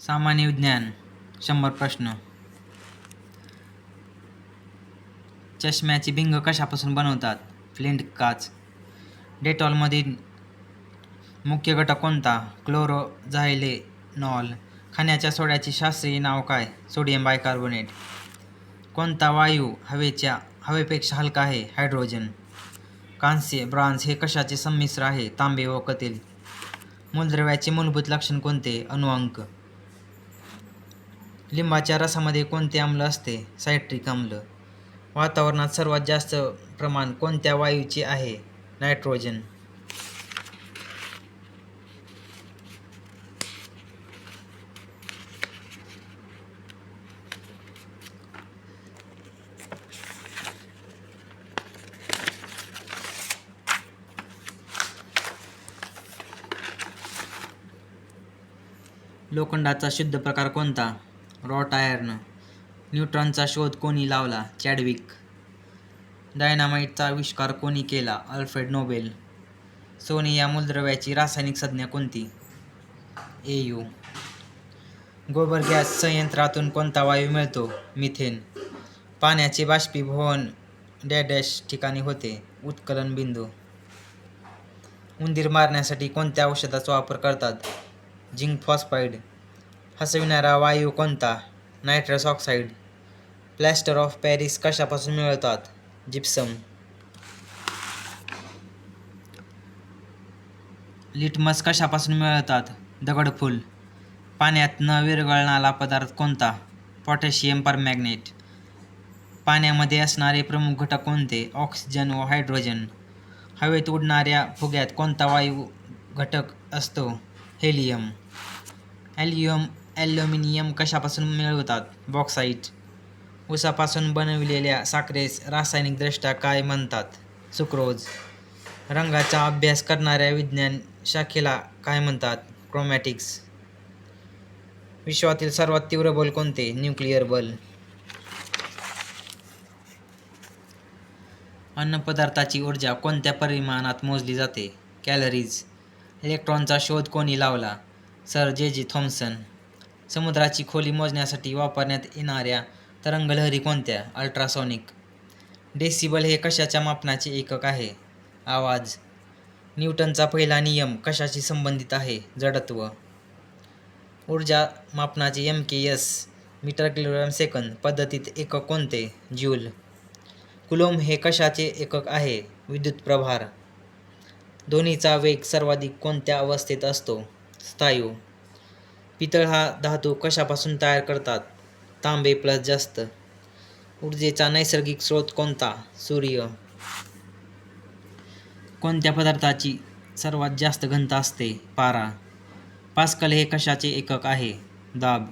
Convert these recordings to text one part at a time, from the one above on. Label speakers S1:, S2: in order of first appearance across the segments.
S1: सामान्य विज्ञान शंभर प्रश्न. चष्म्याची भिंग कशापासून बनवतात? फ्लिंट काच. डेटॉलमधील मुख्य घटक कोणता? क्लोरोझायलेनॉल. खाण्याच्या सोड्याचे शास्त्रीय नाव काय? Sodium bicarbonate. कोणता वायू हवेच्या हवेपेक्षा हलका आहे? हायड्रोजन. कांस्य ब्रॉन्झ हे कशाचे संमिश्र आहे? तांबे व कतील. मूलद्रव्याचे मूलभूत लक्षण कोणते? अणुअंक. लिंबाच्या रसामध्ये कोणते आम्ल असते? सायट्रिक आम्ल. वातावरणात सर्वात जास्त प्रमाण कोणत्या वायूचे आहे? नायट्रोजन. लोखंडाचा शुद्ध प्रकार कोणता? रॉट आयर्न न्यूट्रॉनचा शोध कोणी लावला? चॅडविक. डायनामाइटचा आविष्कार कोणी केला? Alfred Nobel. सोने या मूलद्रव्याची रासायनिक संज्ञा कोणती? ए यू. गोबर गॅस संयंत्रातून कोणता वायू मिळतो? मिथेन. पाण्याचे बाष्पीभवन डॅडॅश ठिकाणी होते. उत्कलन बिंदू. उंदीर मारण्यासाठी कोणत्या औषधाचा वापर करतात? Zinc phosphide. हसविणारा वायू कोणता? Nitrous oxide. Plaster of Paris कशापासून मिळवतात? जिप्सम. लिटमस कशापासून मिळवतात? दगडफूल. पाण्यात न विरघळणारा पदार्थ कोणता? Potassium permanganate. पाण्यामध्ये असणारे प्रमुख घटक कोणते? ऑक्सिजन व हायड्रोजन. हवेत उडणाऱ्या फुग्यात कोणता वायू घटक असतो? हेलियम. हॅलियम ॲल्युमिनियम कशापासून मिळवतात? बॉक्साईट. ऊसापासून बनविलेल्या साखरेस रासायनिकदृष्ट्या काय म्हणतात? सुक्रोज. रंगाचा अभ्यास करणाऱ्या विज्ञान शाखेला काय म्हणतात? क्रोमॅटिक्स. विश्वातील सर्वात तीव्र बल कोणते? न्यूक्लिअर बल. अन्नपदार्थाची ऊर्जा कोणत्या परिमाणात मोजली जाते? कॅलरीज. इलेक्ट्रॉनचा शोध कोणी लावला? सर जे जी थॉम्सन समुद्राची खोली मोजण्यासाठी वापरण्यात येणाऱ्या तरंगलहरी कोणत्या? अल्ट्रासॉनिक. डेसिबल हे कशाच्या मापनाचे एकक आहे? आवाज. न्यूटनचा पहिला नियम कशाशी संबंधित आहे? जडत्व. ऊर्जा मापनाचे M K S metre kilogram second. पद्धतीत एकक कोणते? ज्यूल. कुलोम हे कशाचे एकक आहे? विद्युत प्रभार. दोन्हीचा वेग सर्वाधिक कोणत्या अवस्थेत असतो? स्थायू. पितळ हा धातू कशापासून तयार करतात? तांबे प्लस जास्त. ऊर्जेचा नैसर्गिक स्रोत कोणता? सूर्य. कोणत्या पदार्थाची सर्वात जास्त घनता असते? पारा. पास्कल हे कशाचे एकक आहे? दाब.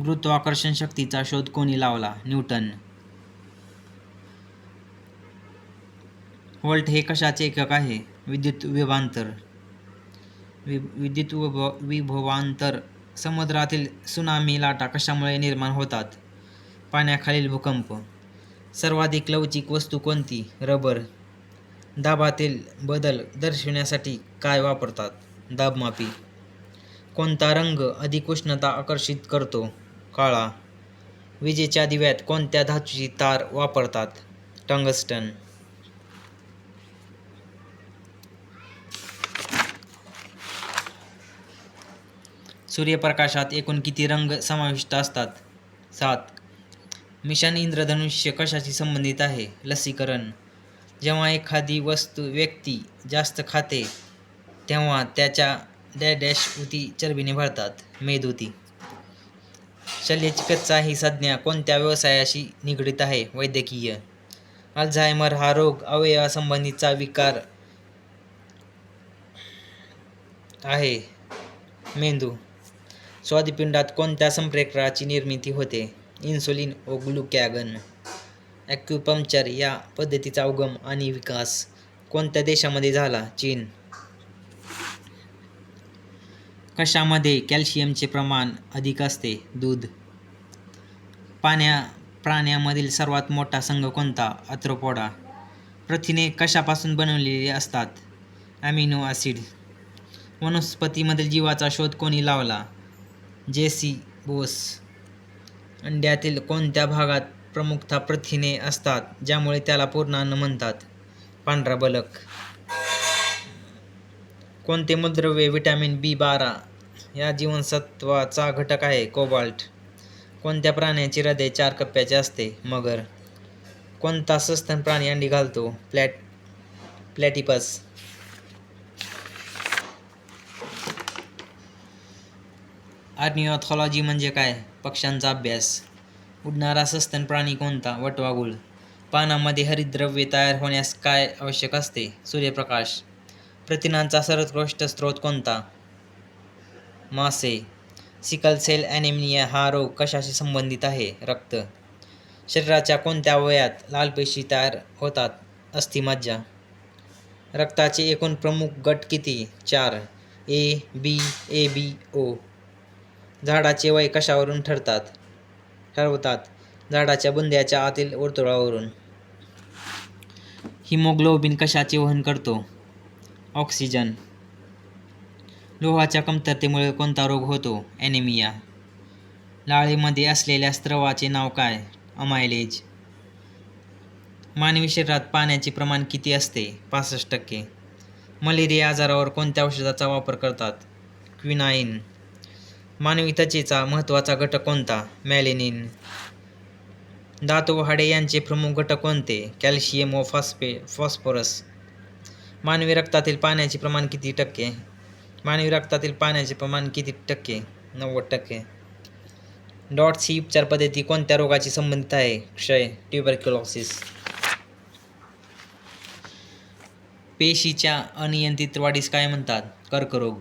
S1: गुरुत्वाकर्षण शक्तीचा शोध कोणी लावला? न्यूटन. व्होल्ट हे कशाचे एकक आहे? विद्युत विभांतर वि विद्युत विभ विभवांतर समुद्रातील सुनामी लाटा कशामुळे निर्माण होतात? पाण्याखालील भूकंप. सर्वाधिक लवचिक वस्तू कोणती? रबर. दाबातील बदल दर्शविण्यासाठी काय वापरतात? दाबमापी. कोणता रंग अधिक उष्णता आकर्षित करतो? काळा. विजेच्या दिव्यात कोणत्या धातूची तार वापरतात? टंगस्टन. सूर्यप्रकाशात एकूण किती रंग समाविष्ट असतात? सात. मिशन इंद्रधनुष्य कशाशी संबंधित आहे? लसीकरण. जेव्हा एखादी वस्तू व्यक्ती जास्त खाते तेव्हा त्याच्या डॅडॅश उती चरबीने भरतात मेदुती शल्यचिकित्सा ही संज्ञा कोणत्या व्यवसायाशी निगडीत आहे? वैद्यकीय. अल्झायमर हा रोग अवयवासंबंधीचा विकार आहे. मेंदू. स्वादुपिंडात कोणत्या संप्रेरकाची निर्मिती होते? इन्सुलिन व ग्लुकॅगन. ॲक्युपंक्चर या पद्धतीचा उगम आणि विकास कोणत्या देशामध्ये झाला? चीन. कशामध्ये कॅल्शियमचे प्रमाण अधिक असते? दूध. पाण्या प्राण्यामधील सर्वात मोठा संघ कोणता? अथ्रोपोडा. प्रथिने कशापासून बनवलेली असतात? Amino acid. वनस्पतीमधील जीवाचा शोध कोणी लावला? जे सी बोस. अंड्यातील कोणत्या भागात प्रमुखतः प्रथिने असतात ज्यामुळे त्याला पूर्ण अन्न म्हणतात? पांढरा बलक. कोणते मूलद्रव्य विटॅमिन बी बारा या जीवनसत्वाचा घटक आहे? कोबाल्ट. कोणत्या प्राण्याची हृदय चार कप्प्याचे असते? मगर. कोणता सस्तन प्राणी अंडी घालतो? प्लॅट प्लॅटिपस. आर्निओथॉलॉजी म्हणजे काय? पक्ष्यांचा अभ्यास. उडणारा सस्तन प्राणी कोणता? वटवागुळ पानामध्ये हरितद्रव्ये तयार होण्यास काय आवश्यक असते? सूर्यप्रकाश. प्रथिनांचा सर्वोत्कृष्ट स्रोत कोणता? मासे. सिकल सेल ॲनेमिया हा रोग कशाशी संबंधित आहे? रक्त. शरीराच्या कोणत्या वयात लाल पेशी तयार होतात? अस्थिमज्जा रक्ताचे एकूण प्रमुख गट किती? चार. A B A B O. झाडाचे वय कशावरून ठरतात? ठरवतात. झाडाच्या बुंद्याच्या आतील वर्तुळावरून. हिमोग्लोबिन कशाचे वहन करतो? ऑक्सिजन. लोहाच्या कमतरतेमुळे कोणता रोग होतो? ॲनेमिया. लाळेमध्ये असलेल्या स्त्रवाचे नाव काय? अमायलेज. मानवी शरीरात पाण्याचे प्रमाण किती असते? पासष्ट टक्के. मलेरिया आजारावर कोणत्या औषधाचा वापर करतात? क्विनाईन मानवी त्वचेचा महत्त्वाचा घटक कोणता? मॅलेनिन. धातू व हाडे यांचे प्रमुख घटक कोणते? कॅल्शियम व फॉस्फे फॉस्फरस. मानवी रक्तातील पाण्याचे प्रमाण किती टक्के? मानवी रक्तातील पाण्याचे प्रमाण किती टक्के? नव्वद टक्के. डॉट्स ही उपचार पद्धती कोणत्या रोगाची संबंधित आहे? क्षय ट्युबरक्युलॉसिस. पेशीच्या अनियंत्रित वाढीस काय म्हणतात? कर्करोग.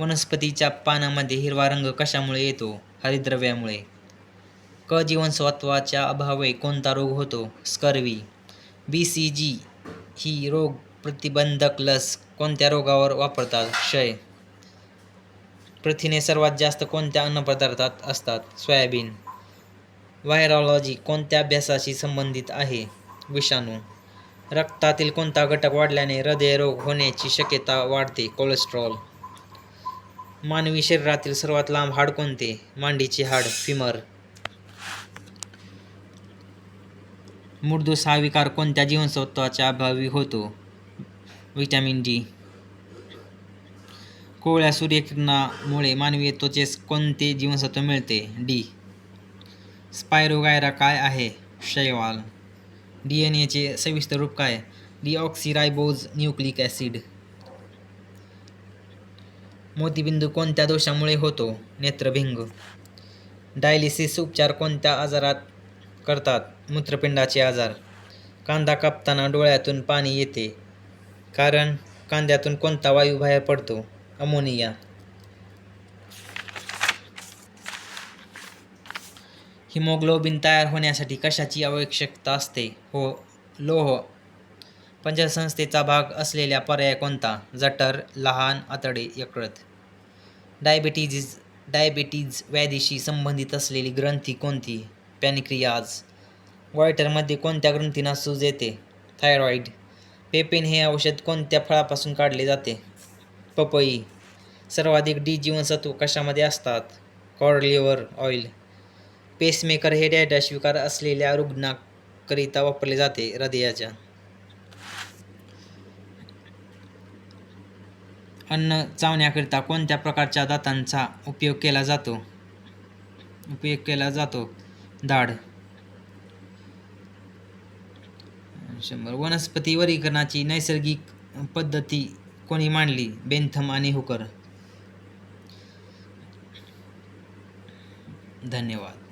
S1: वनस्पतीच्या पानामध्ये हिरवा रंग कशामुळे येतो? हरिद्रव्यामुळे. क जीवनसत्वाच्या अभावे कोणता रोग होतो? स्कर्वी. बी सी जी ही रोग प्रतिबंधक लस कोणत्या रोगावर वापरतात? क्षय. प्रथिने सर्वात जास्त कोणत्या अन्नपदार्थात असतात? सोयाबीन. व्हायरॉलॉजी कोणत्या अभ्यासाशी संबंधित आहे? विषाणू. रक्तातील कोणता घटक वाढल्याने हृदयरोग होण्याची शक्यता वाढते. कोलेस्ट्रॉल. मानवी शरीरातील सर्वात लांब हाड कोणते? मांडीचे हाड फिमर मूर्धूस हा विकार कोणत्या जीवनसत्वाच्या अभावी होतो? Vitamin D. कोवळ्या सूर्यकिरणामुळे मानवी त्वचेस कोणते जीवनसत्व मिळते? डी. स्पायरोगायरा काय आहे? शैवाल. डी एन एचे सविस्तर रूप काय? Deoxyribose nucleic acid. मोतीबिंदू कोणत्या दोषामुळे होतो? नेत्रभिंग. डायलिसिस उपचार कोणत्या आजारात करतात? मूत्रपिंडाचे आजार. कांदा कापताना डोळ्यातून पाणी येते. कारण कांद्यातून कोणता वायू बाहेर पडतो? अमोनिया. हिमोग्लोबिन तयार होण्यासाठी कशाची आवश्यकता असते? हो लोह. पंचसंस्थेचा भाग असलेल्या पर्याय कोणता? जठर लहान आतडे यकृत. डायबिटीज डायबिटीज व्याधीशी संबंधित असलेली ग्रंथी कोणती? पॅनिक्रियाज. वॉयटरमध्ये कोणत्या ग्रंथींना सूज येते? थायरॉईड. पेपेन हे औषध कोणत्या फळापासून काढले जाते? पपई. सर्वाधिक डी जीवनसत्व कशामध्ये असतात? Cod liver oil. पेसमेकर हे डॅडा स्वीकार असलेल्या रुग्णाकरिता वापरले जाते हृदयाच्या. अन्न चावण्याकरिता कोणत्या प्रकारच्या दातांचा उपयोग केला जातो? उपयोग केला जातो. दाढ. शंभर. वनस्पती वर्गीकरणाची नैसर्गिक पद्धती कोणी मांडली? बेंथम आणि हुकर. धन्यवाद.